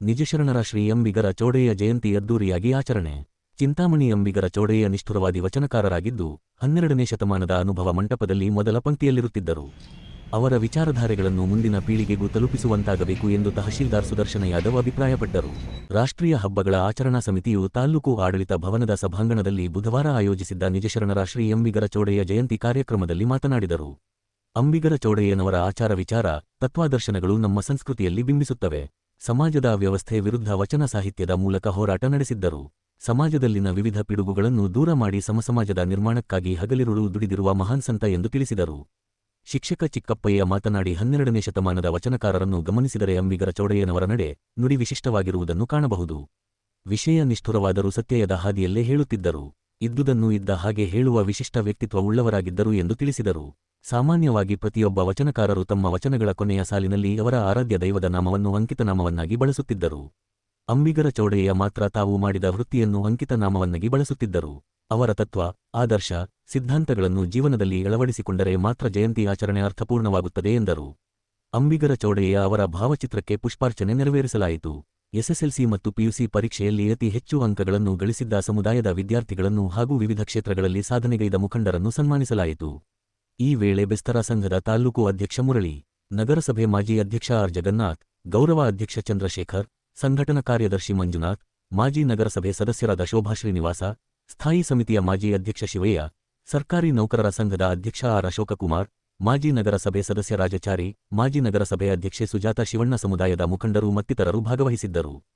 ನಿಜಶರಣರ ಶ್ರೀ ಅಂಬಿಗರ ಚೌಡೆಯ ಜಯಂತಿ ಅದ್ದೂರಿಯಾಗಿ ಆಚರಣೆ. ಚಿಂತಾಮಣಿ ಅಂಬಿಗರ ಚೋಡೆಯ ನಿಷ್ಠುರವಾದಿ ವಚನಕಾರರಾಗಿದ್ದು, ಹನ್ನೆರಡನೇ ಶತಮಾನದ ಅನುಭವ ಮಂಟಪದಲ್ಲಿ ಮೊದಲ ಪಂಕ್ತಿಯಲ್ಲಿರುತ್ತಿದ್ದರು. ಅವರ ವಿಚಾರಧಾರೆಗಳನ್ನು ಮುಂದಿನ ಪೀಳಿಗೆಗೂ ತಲುಪಿಸುವಂತಾಗಬೇಕು ಎಂದು ತಹಶೀಲ್ದಾರ್ ಸುದರ್ಶನ ಯಾದವ್ ಅಭಿಪ್ರಾಯಪಟ್ಟರು. ರಾಷ್ಟ್ರೀಯ ಹಬ್ಬಗಳ ಆಚರಣಾ ಸಮಿತಿಯು ತಾಲ್ಲೂಕು ಆಡಳಿತ ಭವನದ ಸಭಾಂಗಣದಲ್ಲಿ ಬುಧವಾರ ಆಯೋಜಿಸಿದ್ದ ನಿಜಶರಣರ ಶ್ರೀ ಅಂಬಿಗರ ಚೌಡೆಯ ಜಯಂತಿ ಕಾರ್ಯಕ್ರಮದಲ್ಲಿ ಮಾತನಾಡಿದರು. ಅಂಬಿಗರ ಚೌಡಯ್ಯನವರ ಆಚಾರ ವಿಚಾರ, ತತ್ವಾದರ್ಶನಗಳು ನಮ್ಮ ಸಂಸ್ಕೃತಿಯಲ್ಲಿ ಬಿಂಬಿಸುತ್ತವೆ. ಸಮಾಜದ ವ್ಯವಸ್ಥೆ ವಿರುದ್ಧ ವಚನ ಸಾಹಿತ್ಯದ ಮೂಲಕ ಹೋರಾಟ ನಡೆಸಿದ್ದರು. ಸಮಾಜದಲ್ಲಿನ ವಿವಿಧ ಪಿಡುಗುಗಳನ್ನು ದೂರ ಮಾಡಿ ಸಮಸಮಾಜದ ನಿರ್ಮಾಣಕ್ಕಾಗಿ ಹಗಲಿರುಳು ದುಡಿದಿರುವ ಮಹಾನ್ ಸಂತ ಎಂದು ತಿಳಿಸಿದರು. ಶಿಕ್ಷಕ ಚಿಕ್ಕಪ್ಪಯ್ಯ ಮಾತನಾಡಿ ಹನ್ನೆರಡನೇ ಶತಮಾನದ ವಚನಕಾರರನ್ನು ಗಮನಿಸಿದರೆ ಅಂಬಿಗರ ಚೌಡಯ್ಯನವರ ನಡೆ ನುಡಿ ವಿಶಿಷ್ಟವಾಗಿರುವುದನ್ನು ಕಾಣಬಹುದು. ವಿಷಯ ನಿಷ್ಠುರವಾದರೂ ಸತ್ಯಯದ ಹಾದಿಯಲ್ಲೇ ಹೇಳುತ್ತಿದ್ದರು. ಇದ್ದುದನ್ನು ಇದ್ದ ಹಾಗೆ ಹೇಳುವ ವಿಶಿಷ್ಟ ವ್ಯಕ್ತಿತ್ವ ಉಳ್ಳವರಾಗಿದ್ದರು ಎಂದು ತಿಳಿಸಿದರು. ಸಾಮಾನ್ಯವಾಗಿ ಪ್ರತಿಯೊಬ್ಬ ವಚನಕಾರರು ತಮ್ಮ ವಚನಗಳ ಕೊನೆಯ ಸಾಲಿನಲ್ಲಿ ಅವರ ಆರಾಧ್ಯ ದೈವದ ನಾಮವನ್ನು ಅಂಕಿತನಾಮವನ್ನಾಗಿ ಬಳಸುತ್ತಿದ್ದರು. ಅಂಬಿಗರ ಚೌಡೆಯ ಮಾತ್ರ ತಾವು ಮಾಡಿದ ವೃತ್ತಿಯನ್ನು ಅಂಕಿತನಾಮವನ್ನಾಗಿ ಬಳಸುತ್ತಿದ್ದರು. ಅವರ ತತ್ವ, ಆದರ್ಶ, ಸಿದ್ಧಾಂತಗಳನ್ನು ಜೀವನದಲ್ಲಿ ಅಳವಡಿಸಿಕೊಂಡರೆ ಮಾತ್ರ ಜಯಂತಿ ಆಚರಣೆ ಅರ್ಥಪೂರ್ಣವಾಗುತ್ತದೆ ಎಂದರು. ಅಂಬಿಗರ ಚೌಡೆಯ ಅವರ ಭಾವಚಿತ್ರಕ್ಕೆ ಪುಷ್ಪಾರ್ಚನೆ ನೆರವೇರಿಸಲಾಯಿತು. ಎಸ್ಎಸ್ಎಲ್ಸಿ ಮತ್ತು ಪಿಯುಸಿ ಪರೀಕ್ಷೆಯಲ್ಲಿ ಅತಿ ಹೆಚ್ಚು ಅಂಕಗಳನ್ನು ಗಳಿಸಿದ್ದ ಸಮುದಾಯದ ವಿದ್ಯಾರ್ಥಿಗಳನ್ನು ಹಾಗೂ ವಿವಿಧ ಕ್ಷೇತ್ರಗಳಲ್ಲಿ ಸಾಧನೆಗೈದ ಮುಖಂಡರನ್ನು ಸನ್ಮಾನಿಸಲಾಯಿತು. ಈ ವೇಳೆ ಬೆಸ್ತರ ಸಂಘದ ತಾಲ್ಲೂಕು ಅಧ್ಯಕ್ಷ ಮುರಳಿ, ನಗರಸಭೆ ಮಾಜಿ ಅಧ್ಯಕ್ಷ ಆರ್. ಜಗನ್ನಾಥ್, ಗೌರವ ಅಧ್ಯಕ್ಷ ಚಂದ್ರಶೇಖರ್, ಸಂಘಟನಾ ಕಾರ್ಯದರ್ಶಿ ಮಂಜುನಾಥ್, ಮಾಜಿ ನಗರಸಭೆ ಸದಸ್ಯರಾದ ಶೋಭಾ ಶ್ರೀನಿವಾಸ, ಸ್ಥಾಯಿ ಸಮಿತಿಯ ಮಾಜಿ ಅಧ್ಯಕ್ಷ ಶಿವಯ್ಯ, ಸರ್ಕಾರಿ ನೌಕರರ ಸಂಘದ ಅಧ್ಯಕ್ಷ ಆರ್. ಅಶೋಕಕುಮಾರ್, ಮಾಜಿ ನಗರಸಭೆ ಸದಸ್ಯ ರಾಜಚಾರಿ, ಮಾಜಿ ನಗರಸಭೆ ಅಧ್ಯಕ್ಷೆ ಸುಜಾತ ಶಿವಣ್ಣ ಸಮುದಾಯದ ಮುಖಂಡರು ಮತ್ತಿತರರು ಭಾಗವಹಿಸಿದ್ದರು.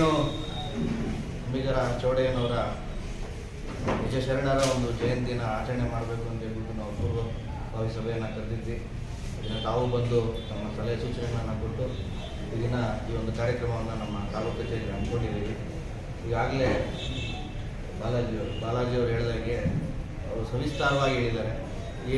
ಏನೂ ಅಂಬಿಗರ ಚೌಡಯ್ಯನವರ ನಿಜ ಶರಣರ ಒಂದು ಜಯಂತಿನ ಆಚರಣೆ ಮಾಡಬೇಕು ಅಂತ ಹೇಳ್ಬಿಟ್ಟು ನಾವು ಪೂರ್ವಭಾವಿ ಸಭೆಯನ್ನು ಕರೆದಿದ್ವಿ. ಇದನ್ನು ತಾವು ಬಂದು ತಮ್ಮ ಸಲಹೆ ಸೂಚನೆಗಳನ್ನು ಕೊಟ್ಟು ಈಗಿನ ಈ ಒಂದು ಕಾರ್ಯಕ್ರಮವನ್ನು ನಮ್ಮ ತಾಲೂಕು ಕಚೇರಿ ಹಮ್ಮಿಕೊಂಡಿದ್ದೀವಿ. ಈಗಾಗಲೇ ಬಾಲಾಜಿಯವರು ಬಾಲಾಜಿಯವರು ಹೇಳಿದಾಗೆ ಅವರು ಸವಿಸ್ತಾರವಾಗಿ ಹೇಳಿದ್ದಾರೆ.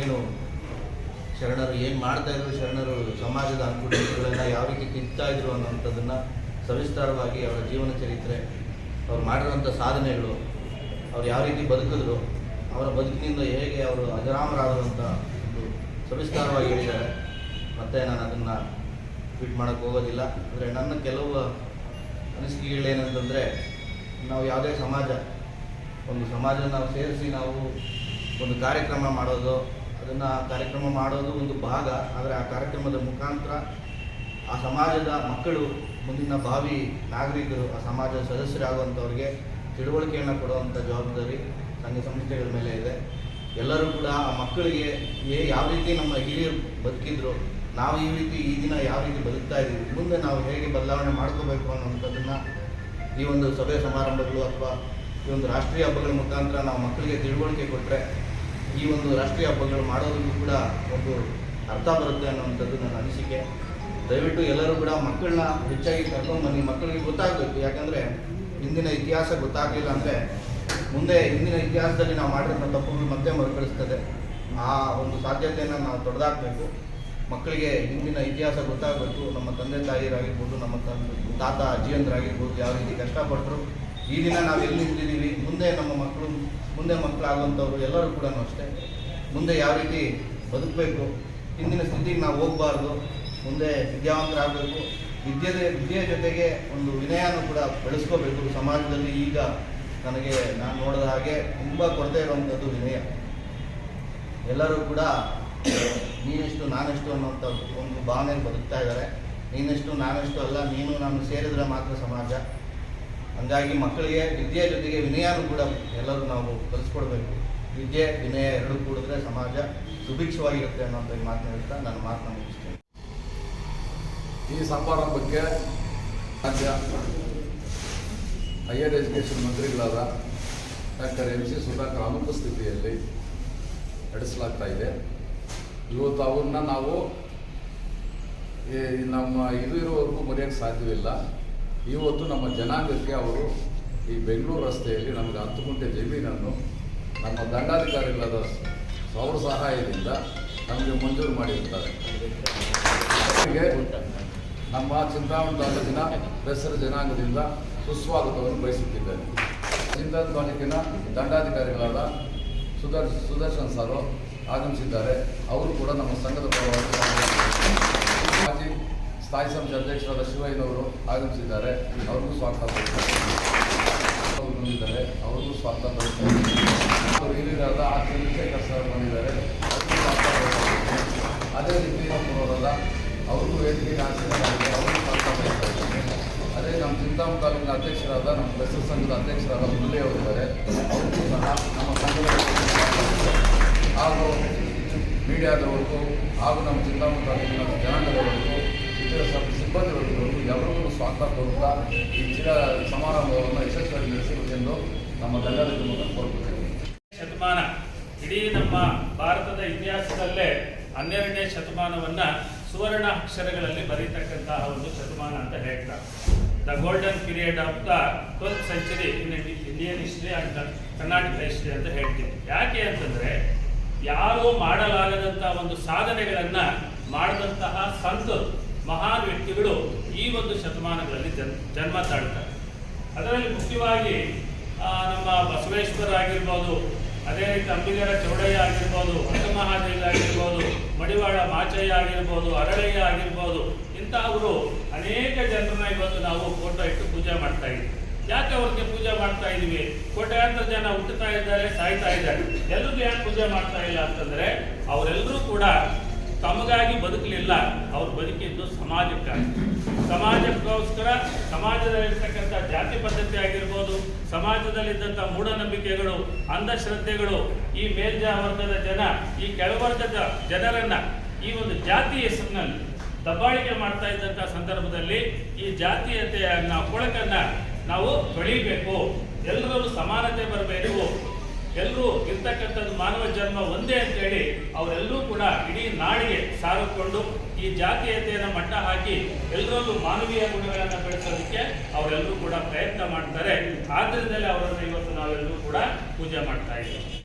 ಏನು ಶರಣರು ಏನು ಮಾಡ್ತಾ ಇದ್ರು, ಶರಣರು ಸಮಾಜದ ಅನುಕೂಲಗಳನ್ನು ಯಾವ ರೀತಿ ತಿಂತಾ ಇದ್ರು ಅನ್ನೋಂಥದ್ದನ್ನು ಸವಿಸ್ತಾರವಾಗಿ ಅವರ ಜೀವನ ಚರಿತ್ರೆ, ಅವ್ರು ಮಾಡಿರುವಂಥ ಸಾಧನೆಗಳು, ಅವ್ರು ಯಾವ ರೀತಿ ಬದುಕಿದ್ರು, ಅವರ ಬದುಕಿನಿಂದ ಹೇಗೆ ಅವರು ಅಜರಾಮರಾದರು ಅಂತ ಒಂದು ಸವಿಸ್ತಾರವಾಗಿ ಹೇಳಿದ್ದಾರೆ. ಮತ್ತು ನಾನು ಅದನ್ನು ಟ್ವೀಟ್ ಮಾಡೋಕ್ಕೆ ಹೋಗೋದಿಲ್ಲ. ಅಂದರೆ ನನ್ನ ಕೆಲವು ಅನಿಸಿಕೆಗಳೇನಂತಂದರೆ, ನಾವು ಯಾವುದೇ ಸಮಾಜ, ಒಂದು ಸಮಾಜ ನಾವು ಸೇರಿಸಿ ನಾವು ಒಂದು ಕಾರ್ಯಕ್ರಮ ಮಾಡೋದು, ಅದನ್ನು ಕಾರ್ಯಕ್ರಮ ಮಾಡೋದು ಒಂದು ಭಾಗ. ಆದರೆ ಆ ಕಾರ್ಯಕ್ರಮದ ಮುಖಾಂತರ ಆ ಸಮಾಜದ ಮಕ್ಕಳು, ಮುಂದಿನ ಭಾವಿ ನಾಗರಿಕರು, ಆ ಸಮಾಜದ ಸದಸ್ಯರಾಗುವಂಥವ್ರಿಗೆ ತಿಳುವಳಿಕೆಯನ್ನು ಕೊಡುವಂಥ ಜವಾಬ್ದಾರಿ ಸಂಘ ಸಂಸ್ಥೆಗಳ ಮೇಲೆ ಇದೆ. ಎಲ್ಲರೂ ಕೂಡ ಆ ಮಕ್ಕಳಿಗೆ ಏ ಯಾವ ರೀತಿ ನಮ್ಮ ಹಿರಿಯರು ಬದುಕಿದ್ರು, ನಾವು ಈ ರೀತಿ ಈ ದಿನ ಯಾವ ರೀತಿ ಬದುಕ್ತಾ ಇದ್ದೀವಿ, ಮುಂದೆ ನಾವು ಹೇಗೆ ಬದಲಾವಣೆ ಮಾಡ್ಕೋಬೇಕು ಅನ್ನೋಂಥದ್ದನ್ನು ಈ ಒಂದು ಸಭೆ ಸಮಾರಂಭಗಳು ಅಥವಾ ಈ ಒಂದು ರಾಷ್ಟ್ರೀಯ ಹಬ್ಬಗಳ ಮುಖಾಂತರ ನಾವು ಮಕ್ಕಳಿಗೆ ತಿಳುವಳಿಕೆ ಕೊಟ್ಟರೆ ಈ ಒಂದು ರಾಷ್ಟ್ರೀಯ ಹಬ್ಬಗಳು ಮಾಡೋದಕ್ಕೂ ಕೂಡ ಒಂದು ಅರ್ಥ ಬರುತ್ತೆ ಅನ್ನೋವಂಥದ್ದು ನನ್ನ ಅನಿಸಿಕೆ. ದಯವಿಟ್ಟು ಎಲ್ಲರೂ ಕೂಡ ಮಕ್ಕಳನ್ನ ಹೆಚ್ಚಾಗಿ ಕರ್ಕೊಂಡು ಬನ್ನಿ. ಮಕ್ಕಳಿಗೆ ಗೊತ್ತಾಗಬೇಕು. ಯಾಕಂದರೆ ಹಿಂದಿನ ಇತಿಹಾಸ ಗೊತ್ತಾಗಲಿಲ್ಲ ಅಂದರೆ ಮುಂದೆ ಹಿಂದಿನ ಇತಿಹಾಸದಲ್ಲಿ ನಾವು ಮಾಡಿರೋ ತಪ್ಪುಗಳು ಮತ್ತೆ ಮರುಕಳಿಸ್ತದೆ. ಆ ಒಂದು ಸಾಧ್ಯತೆಯನ್ನು ನಾವು ತೊಡೆದಾಕಬೇಕು ಮಕ್ಕಳಿಗೆ ಹಿಂದಿನ ಇತಿಹಾಸ ಗೊತ್ತಾಗಬೇಕು. ನಮ್ಮ ತಂದೆ ತಾಯಿಯರಾಗಿರ್ಬೋದು, ನಮ್ಮ ತಾತ, ಅಜ್ಜಿಯಂದ್ರಾಗಿರ್ಬೋದು, ಯಾವ ರೀತಿ ಕಷ್ಟಪಟ್ಟರು. ಈ ದಿನ ನಾವು ಎಲ್ಲಿ ನಿಂತಿದ್ದೀವಿ? ಮುಂದೆ ನಮ್ಮ ಮಕ್ಕಳು, ಮುಂದೆ ಮಕ್ಕಳಾಗುವಂಥವ್ರು ಎಲ್ಲರೂ ಕೂಡ ಅಷ್ಟೇ. ಮುಂದೆ ಯಾವ ರೀತಿ ಬದುಕಬೇಕು? ಹಿಂದಿನ ಸ್ಥಿತಿಗೆ ನಾವು ಹೋಗಬಾರ್ದು. ಮುಂದೆ ವಿದ್ಯಾವಂತರಾಗಬೇಕು. ವಿದ್ಯೆ ವಿದ್ಯೆಯ ಜೊತೆಗೆ ಒಂದು ವಿನಯನೂ ಕೂಡ ಬೆಳೆಸ್ಕೋಬೇಕು. ಸಮಾಜದಲ್ಲಿ ಈಗ ನನಗೆ ನಾನು ನೋಡಿದ ಹಾಗೆ ತುಂಬ ಕೊರತೆ ಇರುವಂಥದ್ದು ವಿನಯ. ಎಲ್ಲರೂ ಕೂಡ ನೀನೆಷ್ಟು, ನಾನೆಷ್ಟು ಅನ್ನೋಂಥ ಒಂದು ಭಾವನೆ ಬದುಕ್ತಾ ಇದ್ದಾರೆ. ನೀನೆಷ್ಟು, ನಾನೆಷ್ಟು ಅಲ್ಲ, ನೀನು, ನಾನು ಸೇರಿದ್ರೆ ಮಾತ್ರ ಸಮಾಜ. ಹಂಗಾಗಿ ಮಕ್ಕಳಿಗೆ ವಿದ್ಯೆಯ ಜೊತೆಗೆ ವಿನಯನೂ ಕೂಡ ಎಲ್ಲರೂ ನಾವು ಕಲಿಸ್ಕೊಡ್ಬೇಕು. ವಿದ್ಯೆ, ವಿನಯ ಎರಡೂ ಕೂಡಿದ್ರೆ ಸಮಾಜ ಸುಭಿಕ್ಷವಾಗಿರುತ್ತೆ ಅನ್ನೋಂಥ ಮಾತನ್ನ ನನ್ನ ಮಾತನ್ನ ಈ ಸಮಾರಂಭಕ್ಕೆ ರಾಜ್ಯ ಹೈಯರ್ ಎಜುಕೇಷನ್ ಮಂತ್ರಿಗಳಾದ ಡಾಕ್ಟರ್ ಎಂ ಸಿ ಸುಧಾಕರ್ ಅನುಪಸ್ಥಿತಿಯಲ್ಲಿ ನಡೆಸಲಾಗ್ತಾ ಇದೆ. ಇವತ್ತು ಅವ್ರನ್ನ ನಾವು ನಮ್ಮ ಇದು ಇರೋವರೆಗೂ ಮರೆಯೋಕ್ಕೆ ಸಾಧ್ಯವಿಲ್ಲ. ಇವತ್ತು ನಮ್ಮ ಜನಾಂಗಕ್ಕೆ ಅವರು ಈ ಬೆಂಗಳೂರು ರಸ್ತೆಯಲ್ಲಿ ನಮಗೆ ಹತ್ತು ಗುಂಟೆ ಜಮೀನನ್ನು ನಮ್ಮ ದಂಡಾಧಿಕಾರಿಗಳಾದ ಅವರ ಸಹಾಯದಿಂದ ನಮಗೆ ಮಂಜೂರು ಮಾಡಿರ್ತಾರೆ. ನಮ್ಮ ಚಿಂತಾಮಣಿ ತಾಲೂಕಿನ ಬೆಸರ ಜನಾಂಗದಿಂದ ಸುಸ್ವಾಗತವನ್ನು ಬಯಸುತ್ತಿದ್ದೇನೆ. ಚಿಂತಾಮಣಿ ತಾಲೂಕಿನ ದಂಡಾಧಿಕಾರಿಗಳಾದ ಸುದರ್, ಸುದರ್ಶನ್ ಸರ್ ಆಗಮಿಸಿದ್ದಾರೆ. ಅವರು ಕೂಡ ನಮ್ಮ ಸಂಘದ ಪರವಾಗಿ ಮಾಜಿ ಸ್ಥಾಯಿ ಸಮಿತಿ ಅಧ್ಯಕ್ಷರಾದ ಶಿವಯ್ಯನವರು ಆಗಮಿಸಿದ್ದಾರೆ. ಅವ್ರಿಗೂ ಸ್ವಾಗತ ಅವರಿಗೂ ಅವರು ಅವ್ರಿಗೂ ಸ್ವಾಗತ ಸಂಘದ ಅಧ್ಯಕ್ಷರಾದ ಮುಲ್ಲೆ ಅವರಿದ್ದಾರೆ ನಮ್ಮ ಸಂಘದ ಹಾಗೂ ಮೀಡಿಯಾದವರು ಹಾಗೂ ನಮ್ಮ ಚಿಂತಾಮಣಿ ತಾಲೂಕಿನ ಜನಾಂಗದವರೆಗೂ, ಇತರ ಸಿಬ್ಬಂದಿವರೆಗೂ ಎಲ್ಲರಿಗೂ ಸ್ವಾಗತ ಕೋರುತ್ತಾ ಈ ಚಿರ ಸಮಾರಂಭವನ್ನು ಯಶಸ್ವಿಯಾಗಿ ನಡೆಸಬೇಕೆಂದು ನಮ್ಮ ದಂಡದ ಮೂಲಕ ಕೋರುತ್ತೇವೆ ಶತಮಾನ. ಇಡೀ ನಮ್ಮ ಭಾರತದ ಇತಿಹಾಸದಲ್ಲೇ ಹನ್ನೆರಡನೇ ಶತಮಾನವನ್ನ ಸುವರ್ಣ ಅಕ್ಷರಗಳಲ್ಲಿ ಬರೀತಕ್ಕಂತಹ ಒಂದು ಶತಮಾನ ಅಂತ ಹೇಳ್ತಾರೆ. The golden period of the twelfth century in Indian history and Karnataka history ಅಂತ ಹೇಳ್ತೀವಿ ಯಾಕೆ ಅಂತಂದರೆ ಯಾರೂ ಮಾಡಲಾಗದಂಥ ಒಂದು ಸಾಧನೆಗಳನ್ನು ಮಾಡಿದಂತಹ ಸಂತರು, ಮಹಾನ್ ವ್ಯಕ್ತಿಗಳು ಈ ಒಂದು ಶತಮಾನಗಳಲ್ಲಿ ಜನ್, ಜನ್ಮ ತಾಳ್ತಾರೆ. ಅದರಲ್ಲಿ ಮುಖ್ಯವಾಗಿ ನಮ್ಮ ಬಸವೇಶ್ವರ ಆಗಿರ್ಬೋದು ಅದೇ ರೀತಿ ಅಂಬಿಗರ ಚೌಡಯ್ಯ ಆಗಿರ್ಬೋದು ಮಹಾದೇವಿ ಆಗಿರ್ಬೋದು, ಮಡಿವಾಳ ಮಾಚಯ್ಯ ಆಗಿರ್ಬೋದು, ಅರಳಯ್ಯ ಆಗಿರ್ಬೋದು, ಇಂತಹವರು ಅನೇಕ ಜನರನ್ನ ಇವತ್ತು ನಾವು ಫೋಟೋ ಇಟ್ಟು ಪೂಜೆ ಮಾಡ್ತಾ ಇದ್ದೀವಿ ಯಾಕೆ ಅವ್ರಿಗೆ ಪೂಜೆ ಮಾಡ್ತಾ ಇದೀವಿ? ಕೋಟ್ಯಾಂತರ ಜನ ಹುಟ್ಟುತ್ತಾ ಇದ್ದಾರೆ, ಸಾಯ್ತಾ ಇದ್ದಾರೆ. ಎಲ್ರಿಗೂ ಯಾಕೆ ಪೂಜೆ ಮಾಡ್ತಾ ಇಲ್ಲ ಅಂತಂದ್ರೆ, ಅವರೆಲ್ಲರೂ ಕೂಡ ತಮಗಾಗಿ ಬದುಕಲಿಲ್ಲ. ಅವ್ರು ಬದುಕಿದ್ದು ಸಮಾಜಕ್ಕಾಗಿ ಸಮಾಜಕ್ಕೋಸ್ಕರ, ಸಮಾಜದಲ್ಲಿರ್ತಕ್ಕಂಥ ಸಮಾಜದಲ್ಲಿದ್ದಂಥ ಮೂಢನಂಬಿಕೆಗಳು, ಅಂಧಶ್ರದ್ಧೆಗಳು, ಈ ಮೇಲ್ಜಾ ವರ್ಗದ ಜನ, ಈ ಕೆಳವರ್ಗದ ಜನರನ್ನ ಈ ಒಂದು ಜಾತಿ ಹೆಸರಿನಲ್ಲಿ ದಬ್ಬಾಳಿಕೆ ಮಾಡ್ತಾ ಇದ್ದಂಥ ಸಂದರ್ಭದಲ್ಲಿ ಈ ಜಾತೀಯತೆಯ ಕೊಳಕನ್ನ ನಾವು ತೊಳಿಬೇಕು. ಎಲ್ಲರೂ ಸಮಾನತೆ ಬರಬೇಕು. ಎಲ್ಲರೂ ಇರ್ತಕ್ಕಂಥದ್ದು ಮಾನವ ಜನ್ಮ ಒಂದೇ ಅಂತೇಳಿ ಅವರೆಲ್ಲರೂ ಕೂಡ ಇಡೀ ನಾಡಿಗೆ ಸಾರಿಕೊಂಡು ಈ ಜಾತೀಯತೆಯನ್ನು ಮಟ್ಟ ಹಾಕಿ ಎಲ್ಲರಲ್ಲೂ ಮಾನವೀಯ ಗುಣಗಳನ್ನು ಬೆಳೆಸೋದಕ್ಕೆ ಅವರೆಲ್ಲರೂ ಕೂಡ ಪ್ರಯತ್ನ ಮಾಡ್ತಾರೆ. ಆದ್ದರಿಂದಲೇ ಅವರನ್ನು ಇವತ್ತು ನಾವೆಲ್ಲರೂ ಕೂಡ ಪೂಜೆ ಮಾಡ್ತಾ ಇದ್ದೀವಿ.